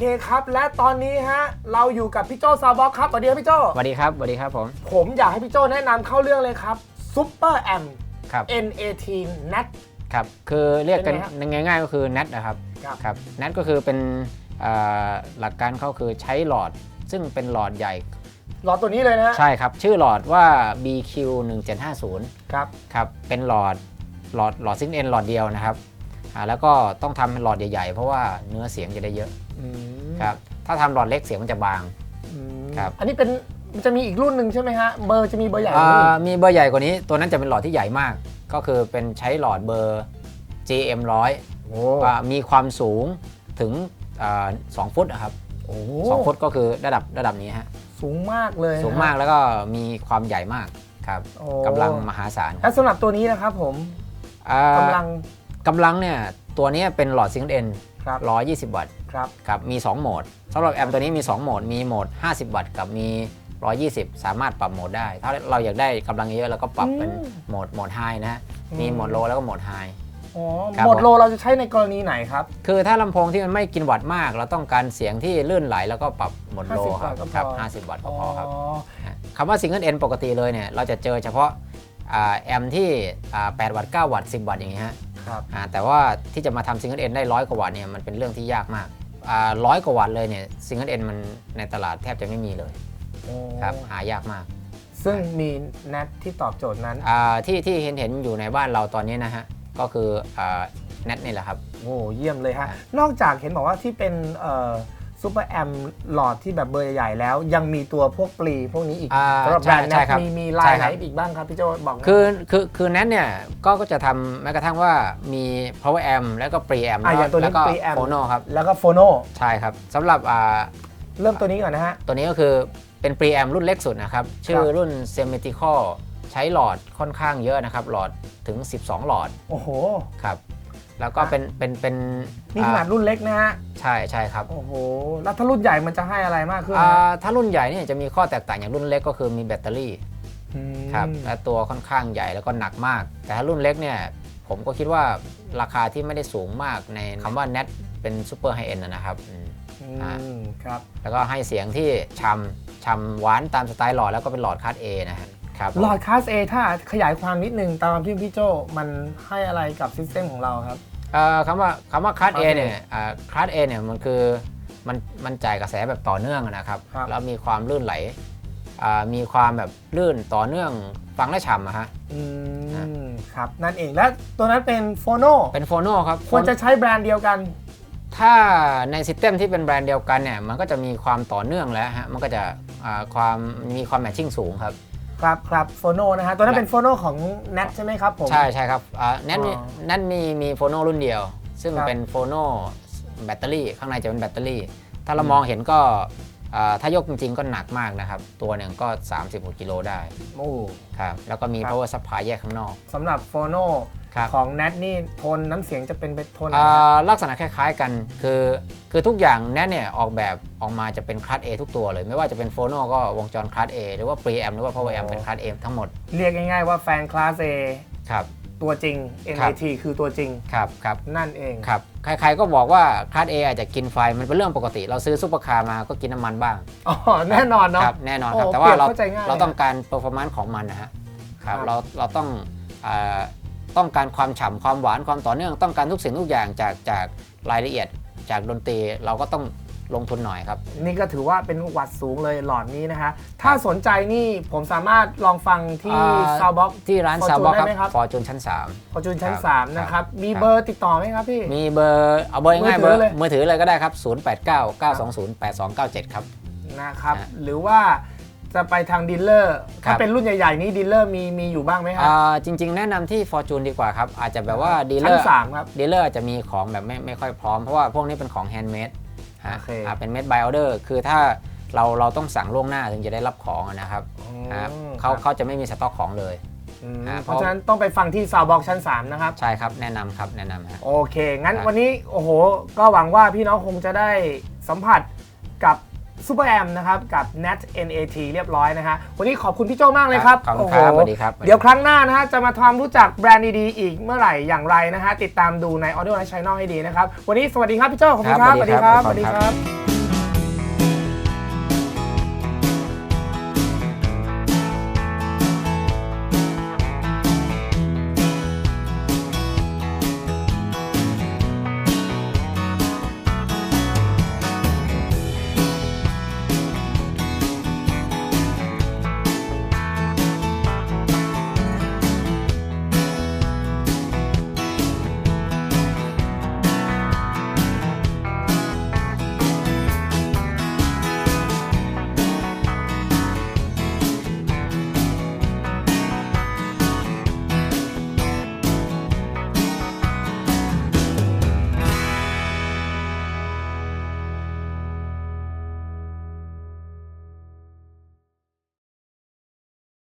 เคครับ และตอนนี้ฮะ เราอยู่กับพี่โจซาวบ็อกครับสวัสดีครับพี่โจสวัสดีครับสวัสดีครับผม ผมอยากให้พี่โจแนะนำเข้าเรื่องเลยครับซุปเปอร์แอม ครับ N18 NAT ครับ คือเรียกกันเป็นไงครับง่ายๆก็คือ NAT นะครับ ครับ ครับ NAT ก็คือเป็นเอ่อหลักการเขาคือใช้หลอด ซึ่งเป็นหลอดใหญ่ หลอดตัวนี้เลยนะฮะใช่ครับ ชื่อหลอดว่า BQ 1750ครับ ครับ เป็นหลอดหลอดหลอดซิงเอ็นหลอดเดียวนะครับ อ่าแล้วก็ต้องทำเป็นหลอดใหญ่ๆ เพราะว่าเนื้อเสียงจะได้เยอะอืมครับถ้าทำหลอดเล็กเสียงมันจะบางอืมครับอันนี้เป็นมันจะมีอีกรุ่นหนึ่งใช่ไหมฮะเบอร์จะมีเบอร์ใหญ่กว่านี้อ่ามีเบอร์ใหญ่กว่านี้ ตัวนั้นจะเป็นหลอดที่ใหญ่มาก ก็คือเป็นใช้หลอดเบอร์ GM 100โอ้ว่ามีความสูงถึงอ่า2ฟุตนะครับโหสองฟุตก็คือระดับระดับนี้ฮะสูงมากเลยสูงมากแล้วก็มีความใหญ่มากครับโอ้กำลังมหาศาลและสำหรับตัวนี้นะครับผมอ่ากำลัง กำลังเนี่ยตัวนี้เป็นหลอดซิงเกิลเอ็นครับ120วัตต์ครับ ครับมี 2 โหมดสำหรับแอมตัวนี้มี 2 โหมด มีโหมด 50 วัตต์กับมี 120 สามารถปรับโหมดได้ ถ้าเราอยากได้กำลังเยอะเราก็ปรับเป็นอืมโหมดโหมดไฮนะฮะอืม มีโหมดโลแล้วก็โหมดไฮ อ๋อครับ หมดโลเราจะใช้ในกรณีไหนครับ คือถ้าลำโพงที่มันไม่กินวัตต์มาก เราต้องการเสียงที่ลื่นไหลแล้วก็ปรับโหมดโล50ครับวัตต์ก็พอ ครับ50 วัตต์ก็พอครับอ๋อคำว่าซิงเกิลเอ็นปกติเลยเนี่ยเราจะเจอเฉพาะอ่า แอมที่อ่า8วัตต์ 9 วัตต์ 10 วัตต์อย่างเงี้ยฮะครับอ่าแต่ว่าที่จะมาทำซิงเกิลเอ็นได้ร้อยกว่าวัตต์เนี่ยมันเป็นเรื่องที่ยากมากร้อยกว่าวัตต์เลยเนี่ยซิงเกิลเอ็นมันในตลาดแทบจะไม่มีเลยโอ้ครับหายากมาก ซึ่งมีแนทที่ตอบโจทย์นั้นอ่าที่ที่เห็นเห็นอยู่ในบ้านเราตอนนี้นะฮะก็คือเน็ตนี่แหละครับโอ้เยี่ยมเลยฮะครับนอกจากเห็นบอกว่าที่เป็น ซูเปอร์แอมหลอดที่แบบเบอร์ใหญ่ๆแล้ว ยังมีตัวพวกปลีพวกนี้อีกอ่าสำหรับแบรนด์แนใช่ทครับมีมีลาใช่ยไหคนรับอีกบ้างครับพี่โจบอกหน่ย คือคือคือแนทเนี่ยก็ก็จะทำแม้กระทั่งว่ามี power amp แล้วก็ preamp อะอย่างตัวนี้แล้วก็ preamp phono ครับแล้วก็โฟโนใช่ครับสำหรับอ่าเริ่มตัวนี้ก่อนนะฮะ ตัวนี้ก็คือเป็น preamp รุ่นเล็กสุดนะครับ ชื่อรุ่น symmetrical ใช้หลอดค่อนข้างเยอะนะครับ หลอดถึง 12 หลอดโอ้โห ครับ แล้วก็เป็นเป็นเป็นนี่ขนาดอ่รุ่นเล็กนะฮะใช่ใช่ครับโอ้โหแล้วถ้ารุ่นใหญ่มันจะให้อะไรมากขึ้นอ่ฮะาถ้ารุ่นใหญ่เนี่ยจะมีข้อแตกต่างอย่างรุ่นเล็กก็คือมีแบตเตอรี่อืมครับและตัวค่อนข้างใหญ่แล้วก็หนักมาก แต่ถ้ารุ่นเล็กเนี่ยผมก็คิดว่าราคาที่ไม่ได้สูงมากในคำว่า net เป็นซูเปอร์ไฮเอ็นนะครับอืมอือ่ามครับแล้วก็ให้เสียงที่ชำชำหวานตามสไตล์หลอดแล้วก็เป็นหลอดคัส A นะฮะครับผมหลอดคลาส A ถ้าขยายความนิดนึงตามที่พี่โจมันให้อะไรกับซิสเต็มของเราครับเอ่อ คำว่าคำว่าคัส A Class A เนี่ยคัส A เนี่ยมันคือมันมันจ่ายกระแสแบบต่อเนื่องอะนะครับครับ แล้วมีความลื่นไหลอ่ามีความแบบลื่นต่อเนื่องฟังและฉ่ำอะฮะอืมครับ นั่นเองและตัวนั้นเป็นโฟโนเป็นโฟโนครับควรจะใช้แบรนด์เดียวกัน ถ้าในซิสเต็มที่เป็นแบรนด์เดียวกันเนี่ยมันก็จะมีความต่อเนื่องแล้วฮะมันก็จะอ่าความมีความแมทชิ่งสูงครับ ครับครับโฟโนนะฮะตัวนั้นเป็นโฟโนของ Nat ใช่ไหมครับผม ใช่ใช่ครับอ่านั่นมีอ๋อนั่นมีมีโฟโนรุ่นเดียว ซึ่งครับ เป็นโฟโนแบตเตอรี่ข้างในจะเป็นแบตเตอรี่ ถ้าเรามองเห็นก็อ่า ถ้ายกจริงๆก็หนักมากนะครับ ตัวหนึ่งก็30กว่ากิโลได้โอ้ครับแล้วก็มีครับ power supply แยกข้างนอกสำหรับโฟโนครับของ Nat นี่โทนน้ำเสียงจะเป็นเป็นโทนไหนอ่ครับาลักษณะคล้ายๆกัน คือคือทุกอย่างแน่เนี่ยออกแบบออกมาจะเป็นคลาส A ทุกตัวเลย ไม่ว่าจะเป็นโฟโนก็วงจรคลาส A หรือว่า preamp หรือว่า power amp เป็นคลาส A ทั้งหมด เรียกง่ายๆว่าแฟนคลาส A ครับ ตัวจริงครับ NAT คือตัวจริง ครับครับนั่นเองครับใครๆก็บอกว่าคลาส A อาจจะกินไฟมันเป็นเรื่องปกติ เราซื้อซุปเปอร์คาร์มาก็กินน้ำมันบ้างอ๋อแน่นอนเนาะครับแน่นอนครับ โอ้แต่ว่าเราเปรียบเข้าใจง่ายเราต้องการเปอร์ฟอร์แมนซ์ของมันนะฮะครับครับ เราเราต้องอ่าต้องการความฉ่ำความหวานความต่อเนื่องต้องการทุกสิ่งทุกอย่างจากจากรายละเอียดจากดนตรีเราก็ต้อง ลงทุนหน่อยครับ นี่ก็ถือว่าเป็นวัดสูงเลยหลอดนี้นะคะถ้าสนใจนี่ผมสามารถลองฟังที่อ่าซาวบ็อกที่ร้าน Fortune ซาวบ็อกได้ไหมคครัรับบฟอร์จูนชั้นพอจูนชั้น ครับ3 นะครับมีครับเบอร์ติดต่อไหมครับพี่3มีเบอร์เอาเบอร์ง่ายๆมืเบออถือร์เลย มือถือเลยก็ได้ครับ 089 920 8297 ครับ นะครับ ฮะหรือว่าจะไปทางดีลเลอร์ครัถ้าบ เป็นรุ่นใหญ่ๆนี้ดีลเลอร์มีมีอยู่บ้างไหมครับอ่าจริง ๆ แนะนำที่ Fortune ดีกว่าครับ อาจจะแบบว่าดีลเลชั้อนร์สามครับ ดีลเลอร์อาจจะมีของแบบไม่ไม่ค่อยพร้อม เพราะว่าพวกนี้เป็นของแฮนด์เมดฮะ โอเค อ่าเป็นเมดบายออเดอร์คือถ้าเราเราต้องสั่งล่วงหน้าถึงจะได้รับของนะครับอืมอ่าเขาครับเขาจะไม่มีสต็อกของเลย อืมอ่าเพราะ ฉะนั้นต้องไปฟังที่ซาวบ็อกชั้น 3 นะครับ ใช่ครับแนะนำครับแนะนำฮะ โอเค งั้นครับ วันนี้ โอ้โห ก็หวังว่าพี่น้องคงจะได้สัมผัสกับ ซูเปอร์แอมนะครับกับ Nat NAT เรียบร้อยนะฮะวันนี้ขอบคุณพี่โจมากเลยครับขอบคุณโอ้โหครับสวัสดีครับเดี๋ยวครั้งหน้านะฮะจะมาทำรู้จักแบรนด์ดีๆอีกเมื่อไหร่อย่างไรนะฮะติดตามดูใน Audio Night Channel ให้ดีนะครับ วันนี้สวัสดีครับพี่โจขอบคุณครับครับสวัสดีครับสวัสดีครับ